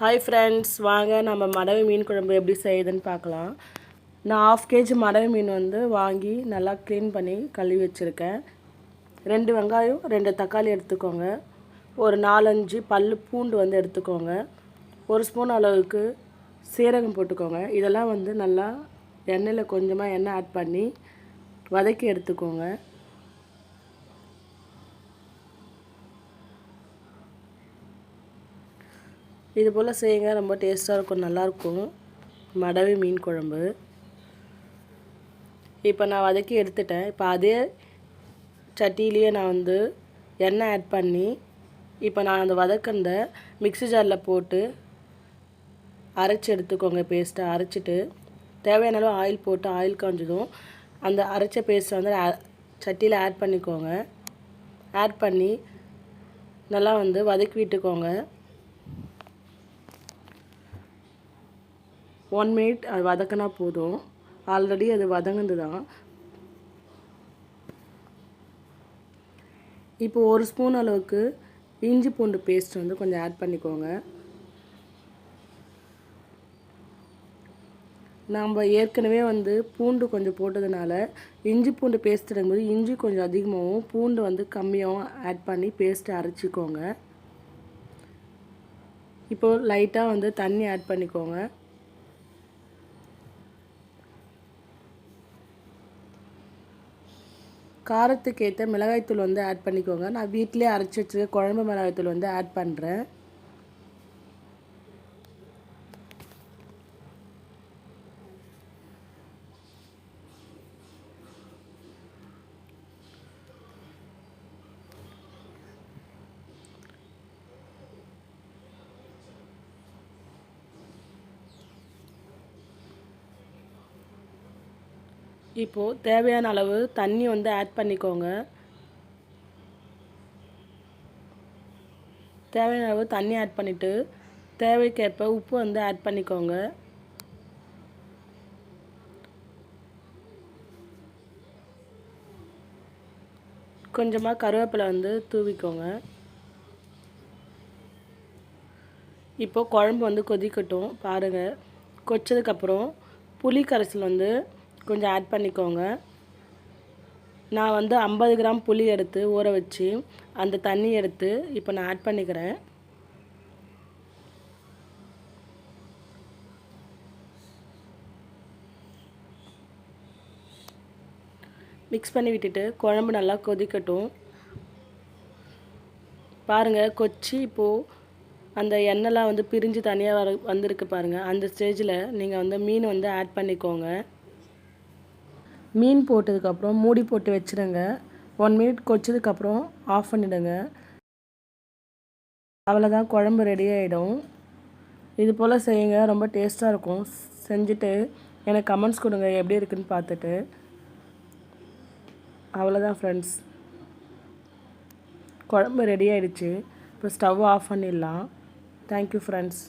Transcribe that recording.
Hi friends வாங்க நம்ம மடவை மீன் குழம்பு எப்படி செய்யுதுன்னு பார்க்கலாம். நான் ஆஃப் கேஜி மடவை மீன் வந்து வாங்கி நல்லா க்ளீன் பண்ணி கழுவி வச்சுருக்கேன். ரெண்டு வெங்காயம் ரெண்டு தக்காளி எடுத்துக்கோங்க. ஒரு நாலஞ்சு பல் பூண்டு வந்து எடுத்துக்கோங்க. ஒரு ஸ்பூன் அளவுக்கு சீரகம் போட்டுக்கோங்க. இதெல்லாம் வந்து நல்லா எண்ணெயில் கொஞ்சமாக எண்ணெய் ஆட் பண்ணி வதக்கி எடுத்துக்கோங்க. இது போல் செய்யுங்க ரொம்ப டேஸ்ட்டாக இருக்கும் நல்லாயிருக்கும். மடவி மீன் குழம்பு. இப்போ நான் வதக்கி எடுத்துட்டேன். இப்போ அதே சட்டியிலேயே நான் வந்து எண்ணெய் ஆட் பண்ணி இப்போ நான் அந்த வதக்கந்த மிக்ஸி ஜாரில் போட்டு அரைச்சி எடுத்துக்கோங்க பேஸ்ட்டை அரைச்சிட்டு தேவையான அளவு ஆயில் போட்டு ஆயில் காஞ்சதும் அந்த அரைச்ச பேஸ்ட்டை வந்து சட்டியில் ஆட் பண்ணிக்கோங்க. ஆட் பண்ணி நல்லா வந்து வதக்கி விட்டுக்கோங்க. ஒன் மினிட் அது வதக்கினா போதும். ஆல்ரெடி அது வதங்குது தான் இப்போ ஒரு ஸ்பூன் அளவுக்கு இஞ்சி பூண்டு பேஸ்ட் வந்து கொஞ்சம் ஆட் பண்ணிக்கோங்க. நாம் ஏற்கனவே வந்து பூண்டு கொஞ்சம் போட்டதுனால இஞ்சி பூண்டு பேஸ்ட் எடுக்கும்போது இஞ்சி கொஞ்சம் அதிகமாகவும் பூண்டு வந்து கம்மியாகவும் ஆட் பண்ணி பேஸ்ட்டை அரைச்சிக்கோங்க. இப்போது லைட்டாக வந்து தண்ணி ஆட் பண்ணிக்கோங்க. காரத்துக்கு ஏற்ற மிளகாய்த்தூள் வந்து ஆட் பண்ணிக்கோங்க. நான் வீட்டிலே அரைச்சி வச்சுருக்க குழம்பு மிளகாய்த்தூள் வந்து ஆட் பண்ணுறேன் இப்போது தேவையான அளவு தண்ணி வந்து ஆட் பண்ணிக்கோங்க. தேவையான அளவு தண்ணி ஆட் பண்ணிவிட்டு தேவைக்கேற்ப உப்பு வந்து ஆட் பண்ணிக்கோங்க. கொஞ்சமாக கருவேப்பிலை வந்து தூவிக்கோங்க. இப்போது குழம்பு வந்து கொதிக்கட்டும் பாருங்கள் கொச்சதுக்கப்புறம் புளி கரைசல் வந்து கொஞ்சம் ஆட் பண்ணிக்கோங்க. நான் வந்து ஐம்பது கிராம் புளி எடுத்து ஊற வச்சு அந்த தண்ணி எடுத்து இப்போ நான் ஆட் பண்ணிக்கிறேன். மிக்ஸ் பண்ணி விட்டுட்டு குழம்பு நல்லா கொதிக்கட்டும். பாருங்கள் கொச்சி இப்போது அந்த எண்ணெய்லாம் வந்து பிரிஞ்சு தனியாக வர வந்திருக்கு பாருங்கள் அந்த ஸ்டேஜில் நீங்கள் வந்து மீன் வந்து ஆட் பண்ணிக்கோங்க. மீன் போட்டதுக்கப்புறம் மூடி போட்டு வச்சுருங்க. ஒன் மினிட் கொச்சதுக்கப்புறம் ஆஃப் பண்ணிவிடுங்க அவ்வளோதான் குழம்பு ரெடி ஆகிடும் இது போல் செய்யுங்க. ரொம்ப டேஸ்ட்டாக இருக்கும். செஞ்சுட்டு எனக்கு கமெண்ட்ஸ் கொடுங்க. எப்படி இருக்குன்னு பார்த்துட்டு. அவ்வளோதான் ஃப்ரெண்ட்ஸ் குழம்பு ரெடி ஆகிடுச்சு இப்போ ஸ்டவ் ஆஃப் பண்ணிடலாம். Thank you friends